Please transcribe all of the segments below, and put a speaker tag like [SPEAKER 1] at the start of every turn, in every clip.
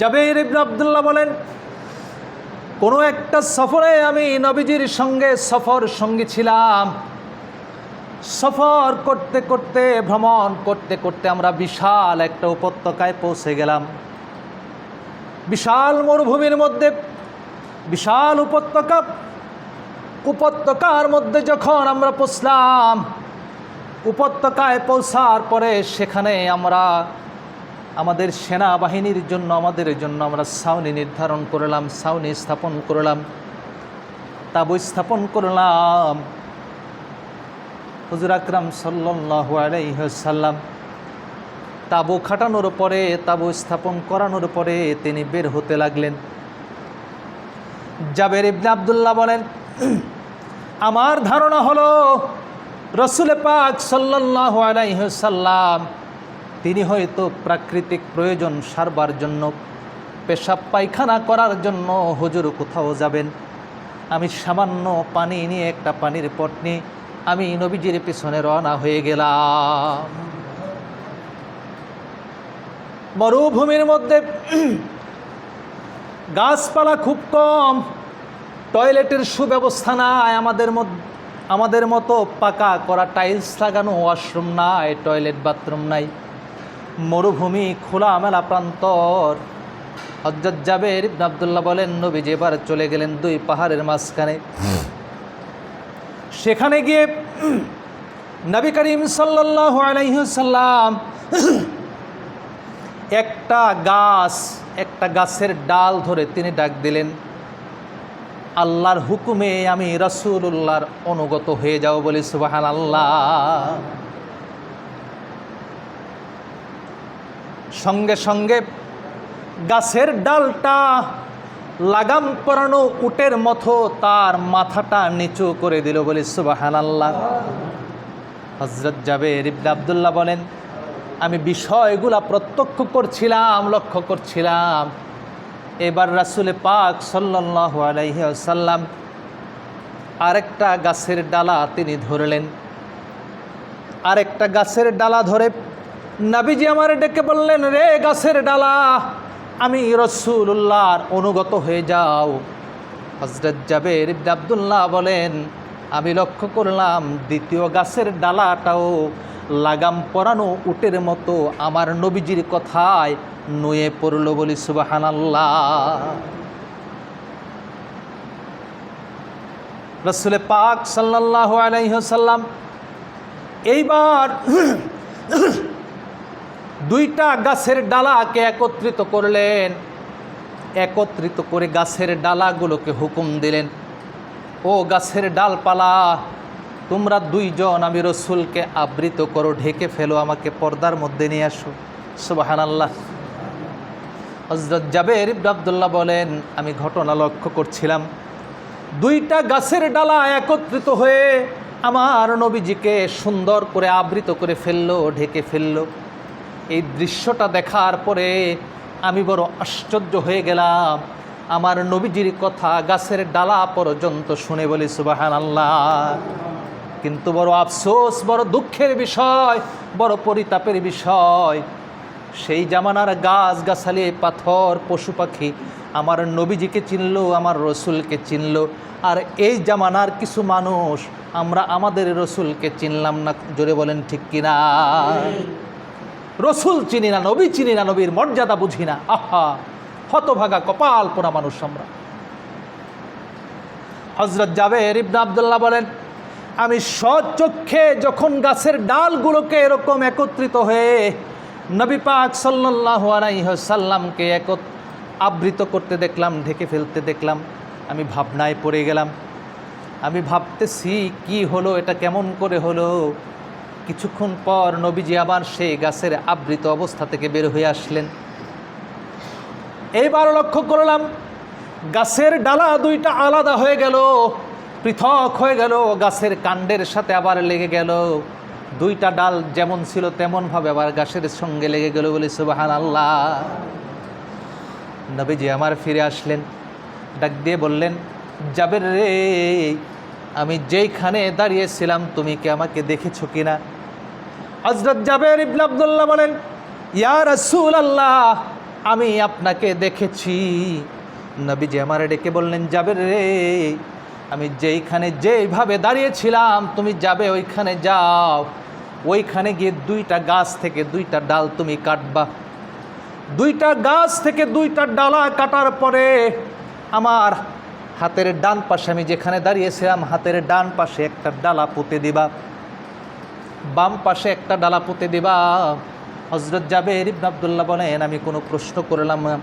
[SPEAKER 1] জাবের ইবনে আবদুল্লাহ বলেন, কোনো একটা সফরে আমি নবীজির সঙ্গে সফর সঙ্গী ছিলাম। সফর করতে করতে, ভ্রমণ করতে করতে আমরা বিশাল একটা উপত্যকায় পৌঁছে গেলাম। বিশাল মরুভূমির মধ্যে, বিশাল উপত্যকা, উপত্যকার মধ্যে যখন আমরা পৌঁছলাম, উপত্যকায় পৌঁছার পরে সেখানে আমরা আমাদের সেনাবাহিনীর জন্য, আমাদের জন্য আমরা ছাউনি নির্ধারণ করলাম, ছাউনি স্থাপন করলাম, তাবু স্থাপন করলাম। হুজুর আকরাম সাল্লাহ আলাইসাল্লাম তাবু খাটানোর পরে, তাবু স্থাপন করানোর পরে তিনি বের হতে লাগলেন। জাবের ইবনে আবদুল্লাহ বলেন, আমার ধারণা হলো, রসুল পাক সাল্লাহ আলাইসাল্লাম তিনি হয়তো প্রাকৃতিক প্রয়োজন সারবার জন্য, পেশাব পায়খানা করার জন্য হুজুর কোথাও যাবেন। আমি সামান্য পানি নিয়ে একটা পানির পট নিয়ে আমি নবীজির পিছনে রওনা হয়ে গেলাম। মরুভূমির মধ্যে গাছপালা খুব কম, টয়লেটের সুব্যবস্থা নাই, আমাদের আমাদের মতো পাকা করা টাইলস লাগানো ওয়াশরুম নাই, টয়লেট বাথরুম নাই। মরুভূমি খোলা মেলা প্রান্তর। হজরত জাবের ইবনে আবদুল্লাহ বলেন নবীজি এবার চলে গেলেন দুই পাহাড়ের মাঝখানে। সেখানে গিয়ে নবী করিম সাল্লাল্লাহু আলাইহি সাল্লাম একটা গাছ একটা গাছের ডাল ধরে তিনি ডাক দিলেন আল্লাহর হুকুমে আমি রসুল্লাহর অনুগত হয়ে যাও বলি সুবাহান আল্লাহ সঙ্গে সঙ্গে গাছের ডালটা লাগাম পরানো উটের মতো তার মাথাটা নিচু করে দিল বলে সুবাহান আল্লাহ হজরত যাবে রিবদা আবদুল্লাহ বলেন, আমি বিষয়গুলা প্রত্যক্ষ করছিলাম, লক্ষ্য করছিলাম। এবার রাসুলে পাক সাল্লাহ আলাইসাল্লাম আরেকটা গাছের ডালা তিনি ধরলেন। আরেকটা গাছের ডালা ধরে নাবিজি আমার ডেকে বললেন, রে গাছের ডালা, আমি রসুল্লাহর অনুগত হয়ে যাও। হজরত জাবের আবদুল্লাহ বলেন, আমি লক্ষ্য করলাম দ্বিতীয় গাছের ডালাটাও লাগাম পরানো উটের মতো আমার নবীজির কথায় নুয়ে পড়ল বলি সুবাহান রসুলে পাক সাল্লাহ আলাইসাল্লাম এইবার দুইটা গাছের ডালাকে একত্রিত করলেন। একত্রিত করে গাছের ডালাগুলোকে হুকুম দিলেন, ও গাছের ডালপালা, তোমরা দুইজন আমি রসুলকে আবৃত করো, ঢেকে ফেলো, আমাকে পর্দার মধ্যে নিয়ে আসো। সুবাহান আল্লাহ হজরত জাবের ইবনে আবদুল্লাহ বলেন, আমি ঘটনা লক্ষ্য করছিলাম। দুইটা গাছের ডালা একত্রিত হয়ে আমার নবীজিকে সুন্দর করে আবৃত করে ফেলল, ঢেকে ফেলল। এই দৃশ্যটা দেখার পরে আমি বড় আশ্চর্য হয়ে গেলাম। আমার নবীজির কথা গাছের ডালা পর্যন্ত শুনে বলি সুবাহান আল্লাহ কিন্তু বড় আফসোস, বড় দুঃখের বিষয়, বড় পরিতাপের বিষয়, সেই জামানার গাছ গাছালি, পাথর, পশু পাখি আমার নবীজিকে চিনল, আমার রসুলকে চিনল। আর এই জামানার কিছু মানুষ আমরা আমাদের রসুলকে চিনলাম না, জোরে বলেন ঠিক কিনা? রসুল চিনি না, নবী চিনি না, নবীর মর্যাদা বুঝি না। আহা, হতভাগা কপাল পোনা মানুষ আমরা। হজরত জাবের ইবনা আবদুল্লাহ বলেন, আমি সচক্ষে যখন গাছের ডালগুলোকে এরকম একত্রিত হয়ে নবী পাক সাল্লাহ আলাইসাল্লামকে এক আবৃত করতে দেখলাম, ঢেকে ফেলতে দেখলাম, আমি ভাবনায় পড়ে গেলাম। আমি ভাবতেছি, কি হলো, এটা কেমন করে হলো? কিছুক্ষণ পর নবীজি আবার সেই গাছের আবৃত অবস্থা থেকে বের হয়ে আসলেন। এইবার লক্ষ্য করলাম, গাছের ডালা দুইটা আলাদা হয়ে গেল, পৃথক হয়ে গেল, গাছের কাণ্ডের সাথে আবার লেগে গেল। দুইটা ডাল যেমন ছিল তেমনভাবে আবার গাছের সঙ্গে লেগে গেল বলে সুবাহান আল্লাহ নবীজি আমার ফিরে আসলেন, ডাক দিয়ে বললেন যাবের রে, আমি যেইখানে দাঁড়িয়েছিলাম, তুমি কি আমাকে দেখেছ কিনা? হজরত জাবের ইবনে আবদুল্লাহ বলেন, ইয়া রাসূল আল্লাহ আমি আপনাকে দেখেছি। নবীজি আমার ডেকে বললেন যাবে রে, আমি যেইখানে যেইভাবে দাঁড়িয়েছিলাম, তুমি যাবে ওইখানে যাও। ওইখানে গিয়ে দুইটা গাছ থেকে দুইটা ডাল তুমি কাটবা। দুইটা গাছ থেকে দুইটা ডালা কাটার পরে আমার হাতের ডান পাশে আমি যেখানে দাঁড়িয়েছিলাম, হাতের ডান পাশে একটা ডালা পুঁতে দিবা। বাম পাশে একটা ডালা পুঁতে দিবা। হজরত যাবে ইবন আবদুল্লাহ বলেন, আমি কোনো প্রশ্ন করলাম না।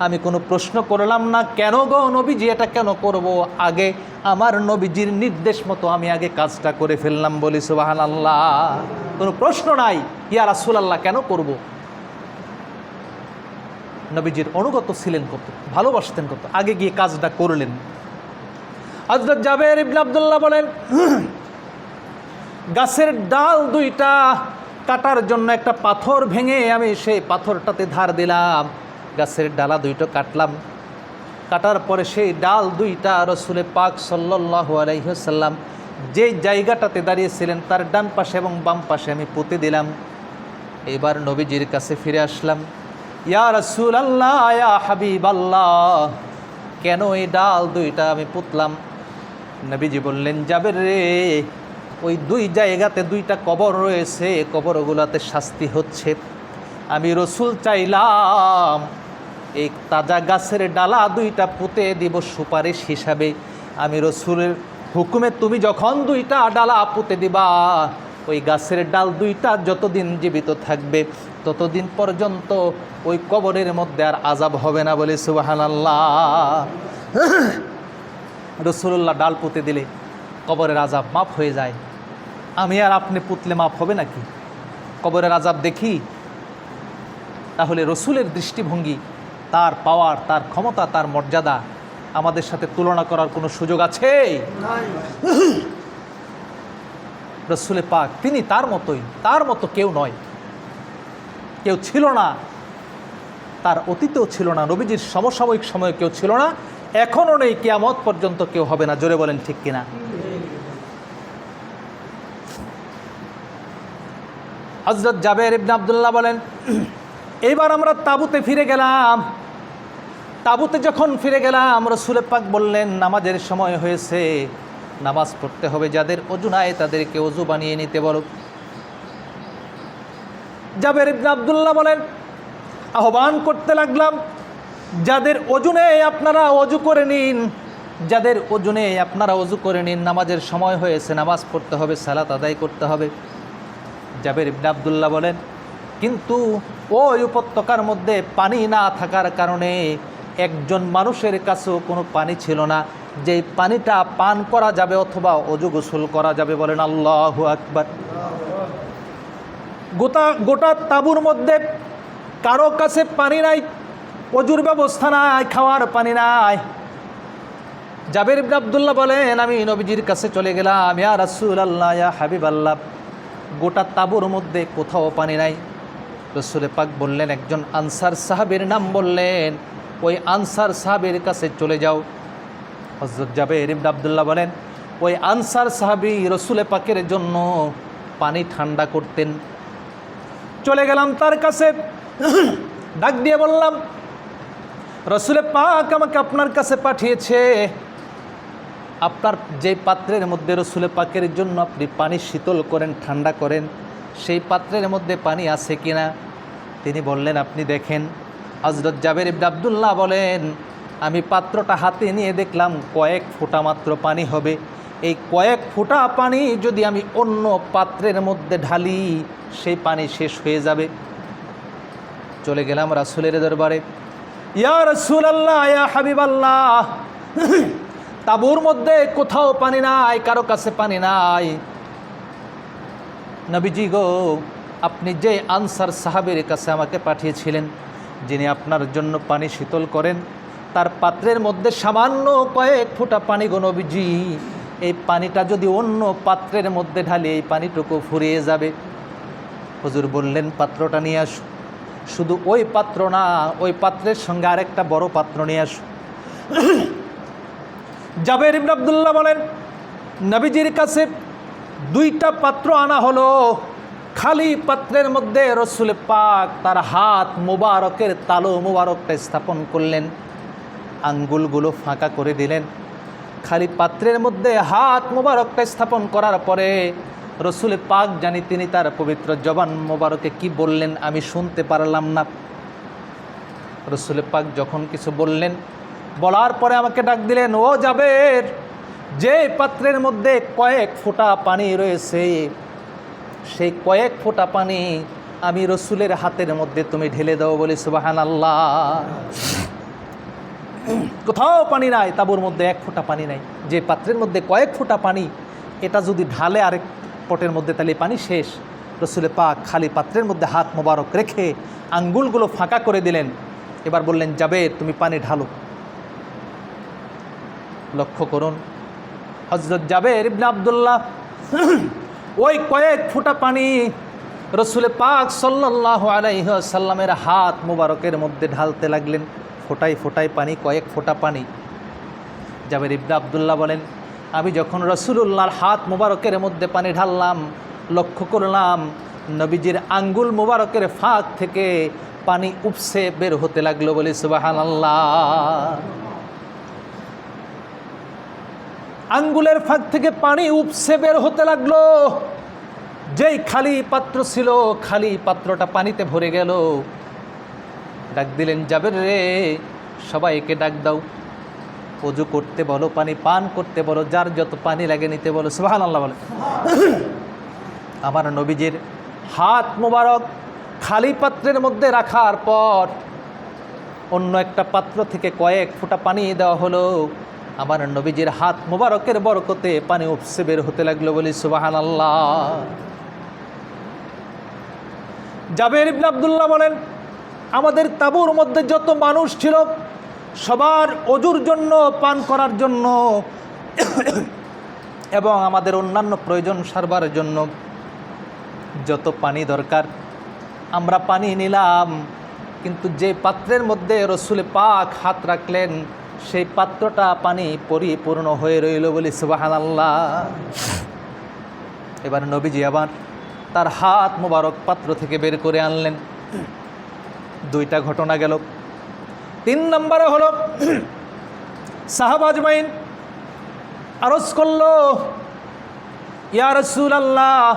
[SPEAKER 1] আমি কোনো প্রশ্ন করলাম না। কেন গো নবীজি এটা কেন করব? আগে আমার নবীজির নির্দেশ মতো আমি আগে কাজটা করে ফেললাম বলি সুবাহান আল্লাহ কোনো প্রশ্ন নাই। ইয়া রাসুল আল্লাহ কেন করব? নবীজির অনুগত ছিলেন কত, ভালোবাসতেন কত, আগে গিয়ে কাজটা করলেন। হজরত জাবের ইবন আবদুল্লাহ বলেন গাছের ডাল দুইটা, কাটার জন্য একটা পাথর ভেঙে আমি সেই পাথরটাতে ধার দিলাম। গাছের ডালা দুইটা কাটলাম। কাটার পরে সেই ডাল দুইটা রসুলে পাক সাল্লাহ আলাইসাল্লাম যে জায়গাটাতে দাঁড়িয়েছিলেন, তার ডান পাশে এবং বাম পাশে আমি পুঁতে দিলাম। এবার নবীজির কাছে ফিরে আসলাম। ইয়া রসুল আল্লাহ ইয়া হাবিব আল্লাহ কেন এই ডাল দুইটা আমি পুতলাম? নবীজি বললেন যাবে রে ওই দুই জায়গাতে দুইটা কবর রয়েছে কবরগুলোতে শাস্তি হচ্ছে। আমি রসুল চাইলাম, এই তাজা গাছের ডালা দুইটা পুঁতে দিব সুপারিশ হিসাবে। আমি রসুলের হুকুমে তুমি যখন দুইটা ডালা পুঁতে দিবা, ওই গাছের ডাল দুইটা যতদিন জীবিত থাকবে, ততদিন পর্যন্ত ওই কবরের মধ্যে আর আজাব হবে না বলে সুবাহান আল্লাহ রসুল্লাহ ডাল পুঁতে দিলে কবরের আজাব মাফ হয়ে যায়। আমি আর আপনি পুতলে মাফ হবে নাকি? কবরের আজাব দেখি তাহলে রসুলের দৃষ্টিভঙ্গি তার পাওয়ার তার ক্ষমতা তার মর্যাদা আমাদের সাথে তুলনা করার কোনো সুযোগ আছে? রসুলে পাক তিনি তার মতোই তার মতো কেউ নয়। কেউ ছিল না তার অতীতেও ছিল না নবীজির সমসাময়িক সময়ে কেউ ছিল না এখনও নেই কেয়ামত পর্যন্ত কেউ হবে না জোরে বলেন ঠিক কিনা? হজরত জাবের ইবনে আবদুল্লাহ বলেন, এইবার আমরা তাবুতে ফিরে গেলাম। তাবুতে যখন ফিরে গেলাম, রসুল পাক বললেন, নামাজের সময় হয়েছে, নামাজ পড়তে হবে যাদের অজু নাই তাদেরকে অজু বানিয়ে নিতে বলো। জাবের ইবনে আবদুল্লাহ বলেন, আহ্বান করতে লাগলাম, যাদের অজুনে আপনারা অজু করে নিন, যাদের ওজনে আপনারা অজু করে নিন, নামাজের সময় হয়েছে, নামাজ পড়তে হবে, সালাত আদায় করতে হবে। জাবের ইবনে আবদুল্লাহ বলেন, কিন্তু ওই উপত্যকার মধ্যে পানি না থাকার কারণে একজন মানুষের কাছেও কোনো পানি ছিল না। যে পানিটা পান করা যাবে অথবা অজু গোসল করা যাবে বলেন আল্লাহ আকবার। গোটা গোটা তাবুর মধ্যে কারও কাছে পানি নাই, অজুর ব্যবস্থা নাই, খাওয়ার পানি নাই। জাবের আবদুল্লাহ বলেন, আমি নবীজির কাছে চলে গেলাম, ইয়া রাসূল আল্লাহ হাবিব আল্লাহ গোটা তাবুর মধ্যে কোথাও পানি নাই। রসুলে পাক বললেন, একজন আনসার সাহাবের নাম বললেন, ওই আনসার সাহাবের কাছে চলে যাও। হজরত জাবের ইবনে আবদুল্লাহ বলেন, ওই আনসার সাহাবি রসুলে পাকের জন্য পানি ঠান্ডা করতেন। চলে গেলাম তার কাছে। ডাক দিয়ে বললাম, রসুলে পাক আমাকে আপনার কাছে পাঠিয়েছে। আপনার যে পাত্রের মধ্যে রসুলে পাকের জন্য আপনি পানি শীতল করেন, ঠান্ডা করেন, সেই পাত্রের মধ্যে পানি আছে কি না তিনি বললেন, আপনি দেখেন। হজরত জাবের ইবনে আবদুল্লাহ বলেন, আমি পাত্রটা হাতে নিয়ে দেখলাম, কয়েক ফোঁটা মাত্র পানি হবে। এই কয়েক ফোঁটা পানি যদি আমি অন্য পাত্রের মধ্যে ঢালি, সেই পানি শেষ হয়ে যাবে। চলে গেলাম রাসুলের দরবারে। ইয়া রসুল আল্লাহ ইয়া হাবিব আল্লাহ তাবুর মধ্যে কোথাও পানি নাই, কারও কাছে পানি নাই। নবীজি গো, আপনি যে আনসার সাহাবের কাছে আমাকে পাঠিয়েছিলেন, যিনি আপনার জন্য পানি শীতল করেন, তার পাত্রের মধ্যে সামান্য কয়েক ফোঁটা পানি গো নবীজি। এই পানিটা যদি অন্য পাত্রের মধ্যে ঢালে এই পানিটুকু ফুরিয়ে যাবে। হুজুর বললেন, পাত্রটা নিয়ে আস। শুধু ওই পাত্র না, ওই পাত্রের সঙ্গে আরেকটা বড় পাত্র নিয়ে আস। জাবের ইবনে আবদুল্লাহ বলেন, নবীজির কাছে দুইটা পাত্র আনা হলো। খালি পাত্রের মধ্যে রসুল পাক তার হাত মোবারকের তালো মোবারকটা স্থাপন করলেন। আঙ্গুলগুলো ফাঁকা করে দিলেন। খালি পাত্রের মধ্যে হাত মোবারকটা স্থাপন করার পরে রসুল পাক জানি তিনি তার পবিত্র জবান মোবারকে কি বললেন আমি শুনতে পারলাম না। রসুল পাক যখন কিছু বললেন বলার পরে আমাকে ডাক দিলেন, ও যাবের যে পাত্রের মধ্যে কয়েক ফোঁটা পানি রয়েছে, সেই কয়েক ফোঁটা পানি আমি রসুলের হাতের মধ্যে তুমি ঢেলে দাও বলি সুবাহান আল্লাহ কোথাও পানি নাই, তাবুর মধ্যে এক ফোঁটা পানি নাই। যে পাত্রের মধ্যে কয়েক ফোঁটা পানি, এটা যদি ঢালে আরেক পটের মধ্যে, তাহলে পানি শেষ। রসুলে পাক খালি পাত্রের মধ্যে হাত মোবারক রেখে আঙ্গুলগুলো ফাঁকা করে দিলেন। এবার বললেন যাবে তুমি পানি ঢালো। লক্ষ্য করুন। হজরত জাবের ইবনে আবদুল্লাহ ওই কয়েক ফোঁটা পানি রসুলে পাক সাল্লাহ আলাইসাল্লামের হাত মুবারকের মধ্যে ঢালতে লাগলেন। ফোটাই ফোটাই পানি, কয়েক ফোঁটা পানি। জাবের ইবনে আবদুল্লাহ বলেন, আমি যখন রসুলুল্লাহর হাত মুবারকের মধ্যে পানি ঢাললাম, লক্ষ্য করলাম নবীজির আঙ্গুল মুবারকের ফাঁক থেকে পানি উপসে বের হতে লাগল বলে সুবাহান আল্লাহ আঙ্গুলের ফাঁক থেকে পানি উপসে বের হতে লাগল। যেই খালি পাত্র ছিল, খালি পাত্রটা পানিতে ভরে গেল। ডাক দিলেন যাবে রে, সবাইকে ডাক দাও। অজু করতে বলো, পানি পান করতে বলো, যার যত পানি লাগে নিতে বলো। সুবাহান আল্লাহ বলে। আমার নবীজির হাত মোবারক খালি পাত্রের মধ্যে রাখার পর অন্য একটা পাত্র থেকে কয়েক ফোঁটা পানি দেওয়া হলো। আমার নবীজির হাত মোবারকের বরকতে পানি উপসে বের হতে লাগল বলি সুবাহান আল্লাহ জাবের ইবনে আবদুল্লাহ বলেন, আমাদের তাবুর মধ্যে যত মানুষ ছিল, সবার অজুর জন্য, পান করার জন্য, এবং আমাদের অন্যান্য প্রয়োজন সারবার জন্য যত পানি দরকার, আমরা পানি নিলাম। কিন্তু যে পাত্রের মধ্যে রসুল পাক হাত রাখলেন সেই পাত্রটা পানি পরিপূর্ণ হয়ে রইল বলি সুবাহান আল্লাহ এবার নবীজি আবার তার হাত মোবারক পাত্র থেকে বের করে আনলেন। দুইটা ঘটনা গেল। তিন নম্বরে হলো সাহাবাজমাইন আরজ করল, ইয়া রসুল আল্লাহ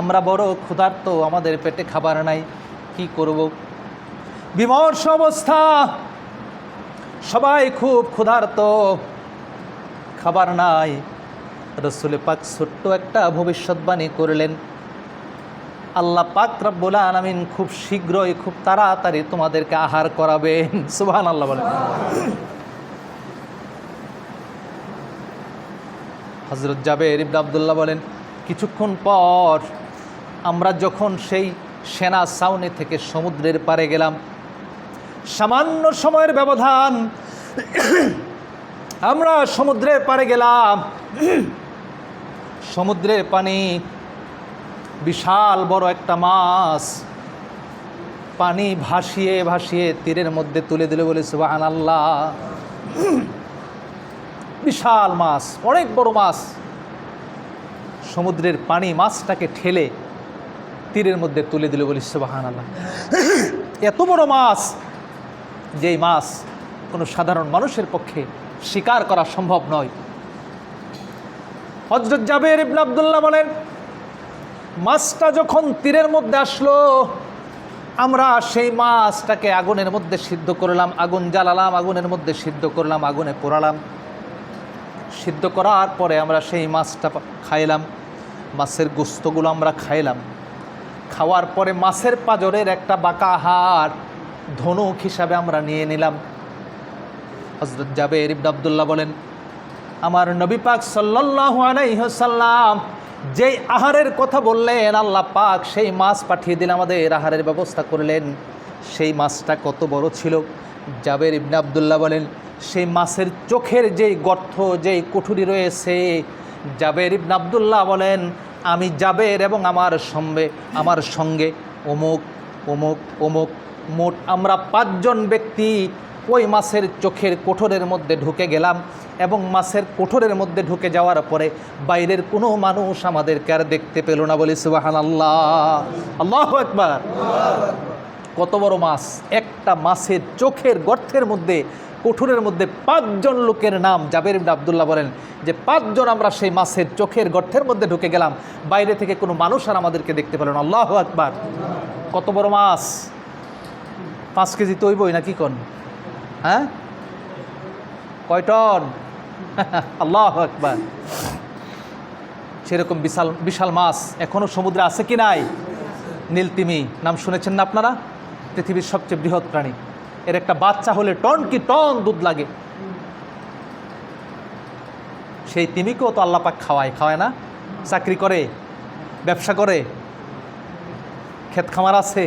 [SPEAKER 1] আমরা বড় ক্ষুধার্ত, আমাদের পেটে খাবার নাই, কি করব? বিমর্ষ অবস্থা। সবাই খুব ক্ষুধার্ত। খাবার নাই। রসুল পাক ছোট্ট একটা ভবিষ্যৎবাণী করলেন। আল্লাহ পাক রব্বুল আলামিন খুব শীঘ্রই, খুব তাড়াতাড়ি তোমাদেরকে আহার করাবেন। সুবহান আল্লাহ বলেন। হজরত জাবের ইবনে আবদুল্লাহ বলেন, কিছুক্ষণ পর আমরা যখন সেই সেনা সাউনি থেকে সমুদ্রের পারে গেলাম সামান্য সময়ের ব্যবধান, আমরা সমুদ্রের পারে গেলাম। সমুদ্রের পানি বিশাল বড় একটা মাছ। পানি ভাসিয়ে ভাসিয়ে তীরের মধ্যে তুলে দিলে বলে সুবাহান আল্লাহ বিশাল মাছ, অনেক বড় মাছ। সমুদ্রের পানি মাছটাকে ঠেলে তীরের মধ্যে তুলে দিল বলি সুবাহান আল্লাহ এত বড় মাছ যেই মাছ কোনো সাধারণ মানুষের পক্ষে শিকার করা সম্ভব নয়। হজরত জাবের ইবনে আবদুল্লাহ বলেন, মাছটা যখন তীরের মধ্যে আসলো, আমরা সেই মাছটাকে আগুনের মধ্যে সিদ্ধ করলাম, আগুন জ্বালালাম, আগুনের মধ্যে সিদ্ধ করলাম, আগুনে পোড়ালাম। সিদ্ধ করার পরে আমরা সেই মাছটা খাইলাম, মাছের গোস্তগুলো আমরা খাইলাম। খাওয়ার পরে মাছের পাজরের একটা বাঁকা হাড় ধনুক হিসাবে আমরা নিয়ে নিলাম। হজরত জাবের ইবনে আবদুল্লাহ বলেন, আমার নবী পাক সাল্লাম যেই আহারের কথা বললেন, আল্লাহ পাক সেই মাছ পাঠিয়ে দিলেন আমাদের আহারের ব্যবস্থা করলেন। সেই মাছটা কত বড় ছিল? জাবের ইবনে আবদুল্লাহ বলেন, সেই মাছের চোখের যেই গর্থ যেই কুঠুরি রয়েছে, জাবের ইবনে আবদুল্লাহ বলেন, আমি জাবের এবং আমার সঙ্গে আমার সঙ্গে অমুক অমুক অমুক মোট আমরা পাঁচজন ব্যক্তি ওই মাছের চোখের কোঠরের মধ্যে ঢুকে গেলাম এবং মাছের কোঠরের মধ্যে ঢুকে যাওয়ার পরে বাইরের কোনো মানুষ আমাদেরকে আর দেখতে পেল না বলি সুবাহান আল্লাহ আল্লাহ একবার কত বড় মাছ। একটা মাছের চোখের গর্তের মধ্যে, কোঠরের মধ্যে পাঁচজন লোকের নাম জাবের আবদুল্লাহ বলেন যে পাঁচজন আমরা সেই মাছের চোখের গর্তের মধ্যে ঢুকে গেলাম। বাইরে থেকে কোনো মানুষ আর আমাদেরকে দেখতে পেল না। আল্লাহ একবার কত বড় মাছ। পাঁচ কেজি তৈবই না কি কোন? হ্যাঁ? কয় টন? আল্লাহ একবার সেরকম বিশাল বিশাল মাছ এখনও সমুদ্রে আছে কি নাই? নীলতিমি, নাম শুনেছেন না আপনারা? পৃথিবীর সবচেয়ে বৃহৎ প্রাণী। এর একটা বাচ্চা হলে টন কি টন দুধ লাগে? সেই তিমিকেও তো আল্লাপাক খাওয়ায় খাওয়ায় না? চাকরি করে, ব্যবসা করে, ক্ষেত খামার আছে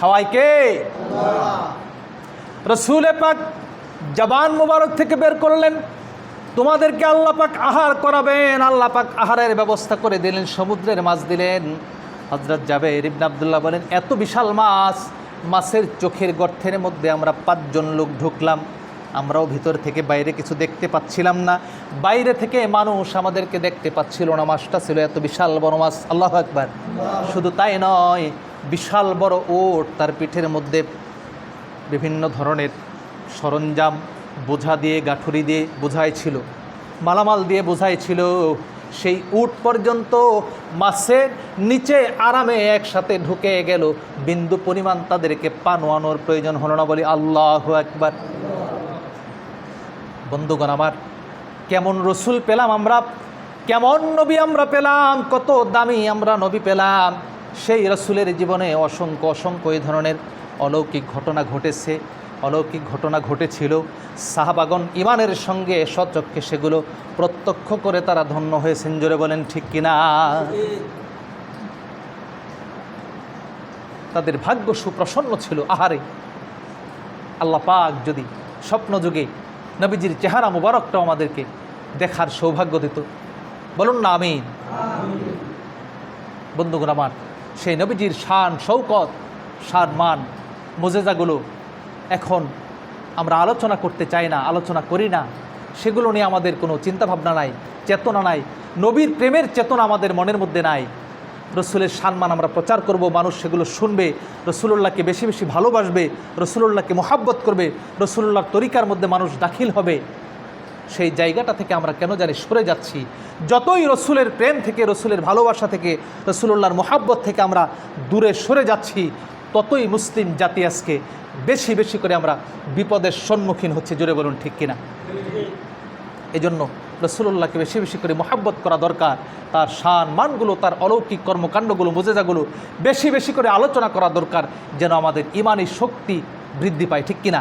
[SPEAKER 1] খাওয়ায় কে? রসুল পাক জবান মুবারক থেকে বের করলেন। তোমাদেরকে আল্লাহ পাক আহার করাবেন। আল্লাহ পাক আহারের ব্যবস্থা করে দিলেন, সমুদ্রের মাছ দিলেন। হজরত যাবে ইবনে আবদুল্লাহ বলেন, এত বিশাল মাছ, মাছের চোখের গর্থের মধ্যে আমরা পাঁচজন লোক ঢুকলাম। আমরাও ভিতর থেকে বাইরে কিছু দেখতে পাচ্ছিলাম না। বাইরে থেকে মানুষ আমাদেরকে দেখতে পাচ্ছিল না। মাছটা ছিল এত বিশাল বড় মাছ। আল্লাহ একবার শুধু তাই নয় বিশাল বড় ওট তার পিঠের মধ্যে বিভিন্ন ধরনের সরঞ্জাম বোঝা দিয়ে, গাঠুরি দিয়ে বোঝাই ছিল মালামাল দিয়ে বোঝাই ছিল সেই উট পর্যন্ত মাছের নিচে আরামে একসাথে ঢুকে গেল। বিন্দু পরিমাণ তাদেরকে পানোয়ানোর প্রয়োজন হলো না বলি আল্লাহ একবার বন্ধুগণ আমার, কেমন রসুল পেলাম আমরা? কেমন নবী আমরা পেলাম? কত দামি আমরা নবী পেলাম? সেই রসুলের জীবনে অসংখ্য অসংখ্য এই ধরনের অলৌকিক ঘটনা ঘটেছে। অলৌকিক ঘটনা ঘটেছিল। সাহাবাগন ইমানের সঙ্গে সচক্ষে সেগুলো প্রত্যক্ষ করে তারা ধন্য হয়েছেন। জোরে বলেন ঠিক কিনা? তাদের ভাগ্য সুপ্রসন্ন ছিল। আহারে আল্লাহ পাক যদি স্বপ্ন যুগে নবীজির চেহারা মুবারকটাও আমাদেরকে দেখার সৌভাগ্য দিত। বলুন না আমিন। বন্ধুগণ আমার সেই নবীজির শান, শৌকত মান, মোজেজাগুলো এখন আমরা আলোচনা করতে চাই না, আলোচনা করি না। সেগুলো নিয়ে আমাদের কোনো চিন্তাভাবনা নাই, চেতনা নাই, নবীর প্রেমের চেতনা আমাদের মনের মধ্যে নাই। রসুলের সম্মান আমরা প্রচার করব, মানুষ সেগুলো শুনবে রসুল্লাহকে বেশি বেশি ভালোবাসবে রসুল্লাহকে মোহাব্বত করবে রসুল্লাহর তরিকার মধ্যে মানুষ দাখিল হবে। সেই জায়গাটা থেকে আমরা কেন জানি সরে যাচ্ছি। যতই রসুলের প্রেম থেকে, রসুলের ভালোবাসা থেকে রসুল্লাহর মোহাব্বত থেকে আমরা দূরে সরে যাচ্ছি, ততই মুসলিম জাতি আজকে বেশি বেশি করে আমরা বিপদের সম্মুখীন হচ্ছে, জোরে বলুন ঠিক কিনা? এই জন্য রসুল্লাহকে বেশি বেশি করে মোহাব্বত করা দরকার। তার শান, মানগুলো, তার অলৌকিক কর্মকাণ্ডগুলো মোজেজাগুলো বেশি বেশি করে আলোচনা করা দরকার, যেন আমাদের ইমানি শক্তি বৃদ্ধি পায়, ঠিক কিনা?